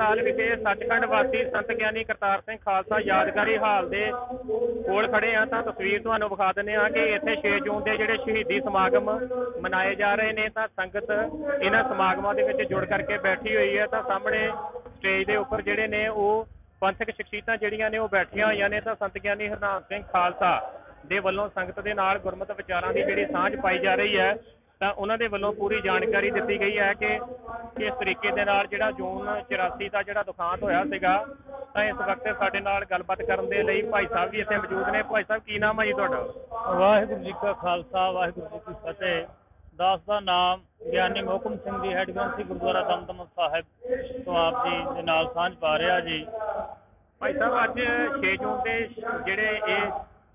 ਦਮਦਮੀ ਵਿਖੇ ਸੱਚਖੰਡ ਵਾਸੀ ਸੰਤ ਗਿਆਨੀ ਕਰਤਾਰ ਸਿੰਘ ਖਾਲਸਾ ਯਾਦਗਾਰੀ ਹਾਲ ਦੇ ਕੋਲ ਖੜੇ ਆ ਤਾਂ ਤਸਵੀਰ ਤੁਹਾਨੂੰ ਵਿਖਾ ਦਿੰਦੇ ਆ ਕਿ ਇੱਥੇ 6 ਜੂਨ ਦੇ ਜਿਹੜੇ ਸ਼ਹੀਦੀ ਸਮਾਗਮ ਮਨਾਏ ਜਾ ਰਹੇ ਨੇ ਤਾਂ ਸੰਗਤ ਇਹਨਾਂ ਸਮਾਗਮਾਂ ਦੇ ਵਿੱਚ ਜੁੜ ਕਰਕੇ ਬੈਠੀ ਹੋਈ ਹੈ ਤਾਂ ਸਾਹਮਣੇ ਸਟੇਜ ਦੇ ਉੱਪਰ ਜਿਹੜੇ ਨੇ ਉਹ ਪੰਥਕ ਸ਼ਖਸੀਅਤਾਂ ਜਿਹੜੀਆਂ ਨੇ ਉਹ ਬੈਠੀਆਂ ਹੋਈਆਂ ਨੇ ਤਾਂ ਸੰਤ ਗਿਆਨੀ ਹਰਨਾਮ ਸਿੰਘ ਖਾਲਸਾ ਦੇ ਵੱਲੋਂ ਸੰਗਤ ਦੇ ਨਾਲ ਗੁਰਮਤਿ ਵਿਚਾਰਾਂ ਦੀ ਜਿਹੜੀ ਸਾਂਝ ਪਾਈ ਜਾ ਰਹੀ ਹੈ। ਤਾਂ ਉਹਨਾਂ ਦੇ ਵੱਲੋਂ ਪੂਰੀ ਜਾਣਕਾਰੀ ਦਿੱਤੀ ਗਈ ਹੈ ਕਿ ਕਿਸ ਤਰੀਕੇ ਦੇ ਨਾਲ ਜਿਹੜਾ ਜੂਨ 84 ਦਾ ਜਿਹੜਾ ਦੁਖਾਂਤ ਹੋਇਆ ਸੀਗਾ ਤਾਂ ਇਸ ਵਕਤ ਸਾਡੇ ਨਾਲ ਗੱਲਬਾਤ ਕਰਨ ਦੇ ਲਈ ਭਾਈ ਸਾਹਿਬ ਵੀ ਇੱਥੇ ਮੌਜੂਦ ਨੇ। ਭਾਈ ਸਾਹਿਬ ਕੀ ਨਾਮ ਹੈ ਜੀ ਤੁਹਾਡਾ? ਵਾਹਿਗੁਰੂ ਜੀ ਕਾ ਖਾਲਸਾ ਵਾਹਿਗੁਰੂ ਜੀ ਕੀ ਫਤਿਹ। ਦਾਸ ਦਾ ਨਾਮ ਗਿਆਨੀ ਮੋਹਕਮ ਸਿੰਘ ਜੀ ਹੈਡ ਗ੍ਰੰਥੀ ਗੁਰਦੁਆਰਾ ਦਮਦਮਾ ਸਾਹਿਬ ਤੋਂ ਆਪ ਜੀ ਦੇ ਨਾਲ ਸਾਂਝ ਪਾ ਰਿਹਾ ਜੀ। ਭਾਈ ਸਾਹਿਬ ਅੱਜ 6 ਜੂਨ ਦੇ ਜਿਹੜੇ ਇਹ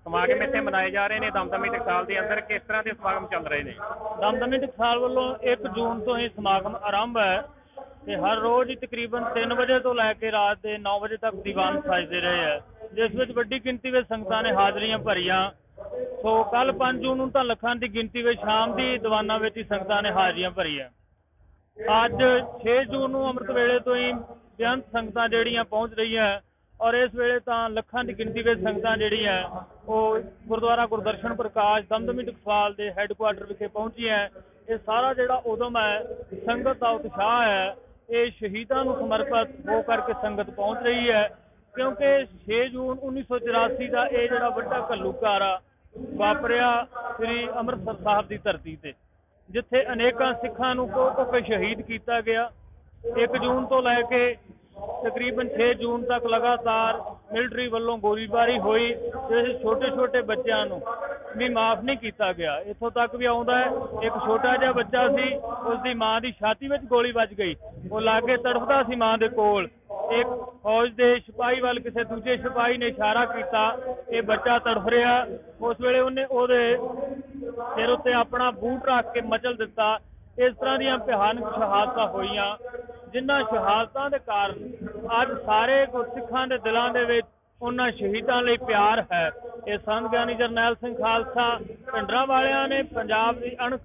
ਸਮਾਗਮ ਇੱਥੇ ਮਨਾਏ ਜਾ ਰਹੇ ਨੇ, ਦਮਦਮੀ ਟਕਸਾਲ ਦੇ ਅੰਦਰ ਕਿਸ ਤਰ੍ਹਾਂ ਦੇ ਸਮਾਗਮ ਚੱਲ ਰਹੇ ਨੇ? ਦਮਦਮੀ ਟਕਸਾਲ ਵੱਲੋਂ 1 ਜੂਨ ਤੋਂ ਹੀ ਸਮਾਗਮ ਆਰੰਭ ਹੈ ਤੇ ਹਰ ਰੋਜ਼ ਤਕਰੀਬਨ 3 ਵਜੇ ਤੋਂ ਲੈ ਕੇ ਰਾਤ ਦੇ 9 ਵਜੇ ਤੱਕ ਦੀਵਾਨ ਸਜਦੇ ਰਹੇ ਹੈ। ਜਿਸ ਵਿੱਚ ਵੱਡੀ ਗਿਣਤੀ ਵਿੱਚ ਸੰਗਤਾਂ ਨੇ ਹਾਜ਼ਰੀਆਂ ਭਰੀਆਂ। ਸੋ ਕੱਲ 5 ਜੂਨ ਨੂੰ ਤਾਂ ਲੱਖਾਂ ਦੀ ਗਿਣਤੀ ਵਿੱਚ ਸ਼ਾਮ ਦੀ ਦੀਵਾਨਾਂ ਵਿੱਚ ਹੀ ਸੰਗਤਾਂ ਨੇ ਹਾਜ਼ਰੀਆਂ ਭਰੀਆਂ। ਅੱਜ 6 ਜੂਨ ਨੂੰ ਅੰਮ੍ਰਿਤ ਵੇਲੇ ਤੋਂ ਹੀ ਬੇਅੰਤ ਸੰਗਤਾਂ ਜਿਹੜੀਆਂ ਪਹੁੰਚ ਰਹੀਆਂ ਔਰ ਇਸ ਵੇਲੇ ਤਾਂ ਲੱਖਾਂ ਦੀ ਗਿਣਤੀ ਵਿੱਚ ਸੰਗਤਾਂ ਜਿਹੜੀਆਂ ਉਹ ਗੁਰਦੁਆਰਾ ਗੁਰਦਰਸ਼ਨ ਪ੍ਰਕਾਸ਼ ਦਮਦਮੀ ਟਕਸਾਲ ਦੇ ਹੈੱਡਕੁਆਟਰ ਵਿਖੇ ਪਹੁੰਚੀਆਂ ਇਹ ਸਾਰਾ ਜਿਹੜਾ ਉਦਮ ਹੈ, ਸੰਗਤ ਦਾ ਉਤਸ਼ਾਹ ਹੈ, ਇਹ ਸ਼ਹੀਦਾਂ ਨੂੰ ਸਮਰਪਿਤ ਹੋ ਕਰਕੇ ਸੰਗਤ ਪਹੁੰਚ ਰਹੀ ਹੈ। ਕਿਉਂਕਿ 6 ਜੂਨ 1984 ਦਾ ਇਹ ਜਿਹੜਾ ਵੱਡਾ ਘੱਲੂਘਾਰਾ ਵਾਪਰਿਆ ਸ੍ਰੀ ਅੰਮ੍ਰਿਤਸਰ ਸਾਹਿਬ ਦੀ ਧਰਤੀ ਤੇ, ਜਿੱਥੇ ਅਨੇਕਾਂ ਸਿੱਖਾਂ ਨੂੰ ਕੋਹ ਕੇ ਸ਼ਹੀਦ ਕੀਤਾ ਗਿਆ। 1 ਜੂਨ ਤੋਂ ਲੈ ਕੇ ਤਕਰੀਬਨ 6 ਜੂਨ ਤੱਕ ਲਗਾਤਾਰ ਮਿਲਟਰੀ ਵੱਲੋਂ ਗੋਲੀਬਾਰੀ ਹੋਈ ਤੇ ਛੋਟੇ ਛੋਟੇ ਬੱਚਿਆਂ ਨੂੰ ਵੀ ਮਾਫ ਨਹੀਂ ਕੀਤਾ ਗਿਆ। ਇੱਥੋਂ ਤੱਕ ਵੀ ਆਉਂਦਾ ਹੈ, ਇੱਕ ਛੋਟਾ ਜਿਹਾ ਬੱਚਾ ਸੀ ਉਸ ਦੀ ਮਾਂ ਦੀ ਛਾਤੀ ਵਿੱਚ ਗੋਲੀ ਵੱਜ ਗਈ। ਉਹ ਲਾਗੇ ਤੜਫਦਾ ਸੀ ਮਾਂ ਦੇ ਕੋਲ। ਇੱਕ ਫੌਜ ਦੇ ਸਿਪਾਹੀ ਵੱਲ ਕਿਸੇ ਦੂਜੇ ਸਿਪਾਹੀ ਨੇ ਇਸ਼ਾਰਾ ਕੀਤਾ, ਇਹ ਬੱਚਾ ਤੜਫ ਰਿਹਾ। ਉਸ ਵੇਲੇ ਉਹਨੇ ਉਹਦੇ ਸਿਰ ਉੱਤੇ ਆਪਣਾ ਬੂਟ ਰੱਖ ਕੇ ਮਚਲ ਦਿੱਤਾ। ਇਸ ਤਰ੍ਹਾਂ ਦੀਆਂ ਭਿਆਨਕ ਸ਼ਹਾਦਤਾਂ ਹੋਈਆਂ। ਜਿਨ੍ਹਾਂ ਸ਼ਹਾਦਤਾਂ ਦੇ ਕਾਰਨ ਅੱਜ ਸਾਰੇ ਗੁਰਸਿੱਖਾਂ ਦੇ ਦਿਲਾਂ ਦੇ ਵਿੱਚ ਉਹਨਾਂ ਸ਼ਹੀਦਾਂ ਲਈ ਪਿਆਰ ਹੈ। ਇਹ ਸੰਤ ਗਿਆਨੀ ਜਰਨੈਲ ਸਿੰਘ ਖਾਲਸਾ ਪਿੰਡਰਾਂ ਵਾਲਿਆਂ ਨੇ ਪੰਜਾਬ ਦੀ ਅਣ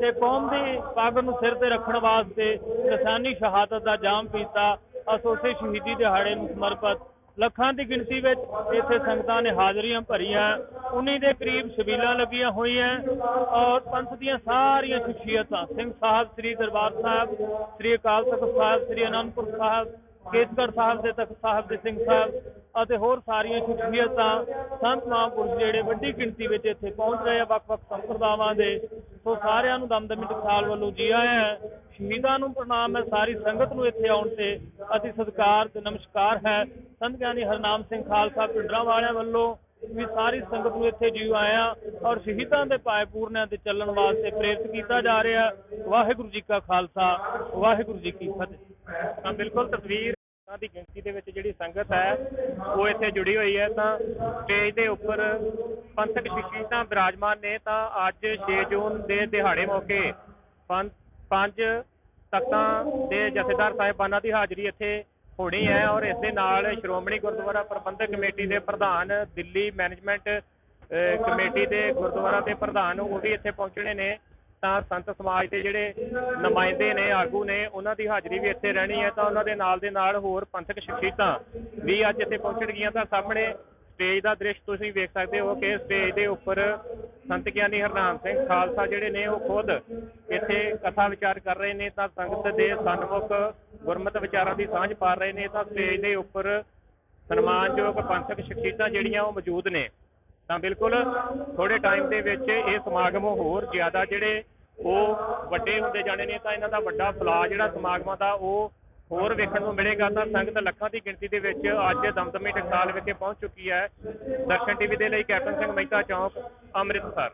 ਤੇ ਕੌਮ ਦੀ ਪੱਗ ਨੂੰ ਸਿਰ ਤੇ ਰੱਖਣ ਵਾਸਤੇ ਕਿਸਾਨੀ ਸ਼ਹਾਦਤ ਦਾ ਜਾਮ ਪੀਤਾ। ਅਸੋਸੇ ਸ਼ਹੀਦੀ ਦਿਹਾੜੇ ਨੂੰ ਸਮਰਪਿਤ ਲੱਖਾਂ ਦੀ ਗਿਣਤੀ ਵਿੱਚ ਇੱਥੇ ਸੰਗਤਾਂ ਨੇ ਹਾਜ਼ਰੀਆਂ ਭਰੀਆਂ। 19 ਦੇ ਕਰੀਬ ਸ਼ਬੀਲਾਂ ਲੱਗੀਆਂ ਹੋਈਆਂ ਔਰ ਪੰਥ ਦੀਆਂ ਸਾਰੀਆਂ ਸ਼ਖਸੀਅਤਾਂ ਸਿੰਘ ਸਾਹਿਬ, ਸ੍ਰੀ ਦਰਬਾਰ ਸਾਹਿਬ, ਸ੍ਰੀ ਅਕਾਲ ਤਖਤ ਸਾਹਿਬ, ਸ੍ਰੀ ਅਨੰਦਪੁਰ ਸਾਹਿਬ, ਕੇਸਗੜ੍ਹ ਸਾਹਿਬ ਦੇ ਤਖਤ ਸਾਹਿਬ ਦੇ ਸਿੰਘ ਸਾਹਿਬ ਅਤੇ ਹੋਰ ਸਾਰੀਆਂ ਸ਼ਖਸੀਅਤਾਂ ਸੰਤ ਮਹਾਂਪੁਰਸ਼ ਜਿਹੜੇ ਵੱਡੀ ਗਿਣਤੀ ਵਿੱਚ ਇੱਥੇ ਪਹੁੰਚ ਰਹੇ ਆ, ਵੱਖ-ਵੱਖ ਸੰਪਰਦਾਵਾਂ ਦੇ, ਸੋ ਸਾਰਿਆਂ ਨੂੰ ਦਮਦਮੀ ਟਕਸਾਲ ਵੱਲੋਂ ਜੀ ਆਇਆਂ ਹੈ। ਸ਼ਹੀਦਾਂ ਨੂੰ ਪ੍ਰਣਾਮ ਹੈ। ਸਾਰੀ ਸੰਗਤ ਨੂੰ ਇੱਥੇ ਆਉਣ ਤੇ ਅਤੀ ਸਤਿਕਾਰ ਤੇ ਨਮਸਕਾਰ ਹੈ। ਸੰਤ ਗਿਆਨੀ ਹਰਨਾਮ ਸਿੰਘ ਖਾਲਸਾ ਪਿੰਡਰਾਂ ਵਾਲਿਆਂ ਵੱਲੋਂ ਵੀ ਸਾਰੀ ਸੰਗਤ ਨੂੰ ਇੱਥੇ ਜੀ ਆਇਆਂ ਔਰ ਸ਼ਹੀਦਾਂ ਦੇ ਪਾਏ ਪੂਰਨਿਆਂ ਤੇ ਚੱਲਣ ਵਾਸਤੇ ਪ੍ਰੇਰਿਤ ਕੀਤਾ ਜਾ ਰਿਹਾ। ਵਾਹਿਗੁਰੂ ਜੀ ਕਾ ਖਾਲਸਾ, ਵਾਹਿਗੁਰੂ ਜੀ ਕੀ ਫਤਿਹ। ਤਾਂ ਬਿਲਕੁਲ ਤਸਵੀਰ ਦੀ ਗਿਣਤੀ ਦੇ ਵਿੱਚ ਜਿਹੜੀ ਸੰਗਤ ਹੈ, ਉਹ ਇੱਥੇ ਜੁੜੀ ਹੋਈ ਹੈ ਤਾਂ ਸਟੇਜ ਦੇ ਉੱਪਰ ਪੰਥਕ ਸ਼ਖਸੀਅਤਾਂ ਬਿਰਾਜਮਾਨ ਨੇ ਤਾਂ ਅੱਜ 6 ਜੂਨ ਦੇ ਦਿਹਾੜੇ ਮੌਕੇ ਪੰਜ ਤਖਤਾਂ ਦੇ ਜਥੇਦਾਰ ਸਾਹਿਬਾਨਾਂ ਦੀ ਹਾਜ਼ਰੀ ਇੱਥੇ ਹੋਣੀ ਹੈ ਔਰ ਇਸ ਦੇ ਨਾਲ ਸ਼੍ਰੋਮਣੀ ਗੁਰਦੁਆਰਾ ਪ੍ਰਬੰਧਕ ਕਮੇਟੀ ਦੇ ਪ੍ਰਧਾਨ, ਦਿੱਲੀ ਮੈਨੇਜਮੈਂਟ ਕਮੇਟੀ ਦੇ ਗੁਰਦੁਆਰਾ ਦੇ ਪ੍ਰਧਾਨ ਉਹ ਵੀ ਇੱਥੇ ਪਹੁੰਚਣੇ ਨੇ। ਤਾਂ ਸੰਤ ਸਮਾਜ ਦੇ ਜਿਹੜੇ ਨੁਮਾਇੰਦੇ ਨੇ, ਆਗੂ ਨੇ, ਉਹਨਾਂ ਦੀ ਹਾਜ਼ਰੀ ਵੀ ਇੱਥੇ ਰਹਿਣੀ ਹੈ। ਤਾਂ ਉਹਨਾਂ ਦੇ ਨਾਲ ਦੇ ਨਾਲ ਹੋਰ ਪੰਥਕ ਸ਼ਖਸੀਅਤਾਂ ਵੀ ਅੱਜ ਇੱਥੇ ਪਹੁੰਚਣਗੀਆਂ। ਤਾਂ ਸਾਹਮਣੇ ਸਟੇਜ ਦਾ ਦ੍ਰਿਸ਼ ਤੁਸੀਂ ਵੇਖ ਸਕਦੇ ਹੋ ਕਿ ਸਟੇਜ ਦੇ ਉੱਪਰ ਸੰਤ ਗਿਆਨੀ ਹਰਨਾਮ ਸਿੰਘ ਖਾਲਸਾ ਜਿਹੜੇ ਨੇ ਉਹ ਖੁਦ ਇੱਥੇ ਕਥਾ ਵਿਚਾਰ ਕਰ ਰਹੇ ਨੇ, ਤਾਂ ਸੰਗਤ ਦੇ ਸਨਮੁਖ ਗੁਰਮਤ ਵਿਚਾਰਾਂ ਦੀ ਸਾਂਝ ਪਾ ਰਹੇ ਨੇ, ਤਾਂ ਸਟੇਜ ਦੇ ਉੱਪਰ ਸਨਮਾਨਯੋਗ ਪੰਥਕ ਸ਼ਖਸੀਅਤਾਂ ਜਿਹੜੀਆਂ ਉਹ ਮੌਜੂਦ ਨੇ। ਤਾਂ ਬਿਲਕੁਲ ਥੋੜੇ ਟਾਈਮ ਦੇ ਵਿੱਚ ਇਹ ਸਮਾਗਮ ਹੋਰ ਜ਼ਿਆਦਾ ਜਿਹੜੇ ਉਹ ਵੱਡੇ ਹੁੰਦੇ ਜਾਣੇ ਨੇ, ਤਾਂ ਇਹਨਾਂ ਦਾ ਵੱਡਾ ਫਲਾ ਜਿਹੜਾ ਸਮਾਗਮਾਂ ਦਾ ਉਹ ਹੋਰ ਵੇਖਣ ਨੂੰ ਮਿਲੇਗਾ ਤਾਂ ਸੰਗਤ ਲੱਖਾਂ ਦੀ ਗਿਣਤੀ ਦੇ ਵਿੱਚ ਅੱਜ ਦਮਦਮੀ ਟਕਸਾਲ ਵਿਖੇ ਪਹੁੰਚ ਚੁੱਕੀ ਹੈ। ਦਰਸ਼ਨ ਟੀਵੀ ਦੇ ਲਈ ਕੈਪਟਨ ਸਿੰਘ ਮਹਿਤਾ ਚੌਂਕ, ਅੰਮ੍ਰਿਤਸਰ।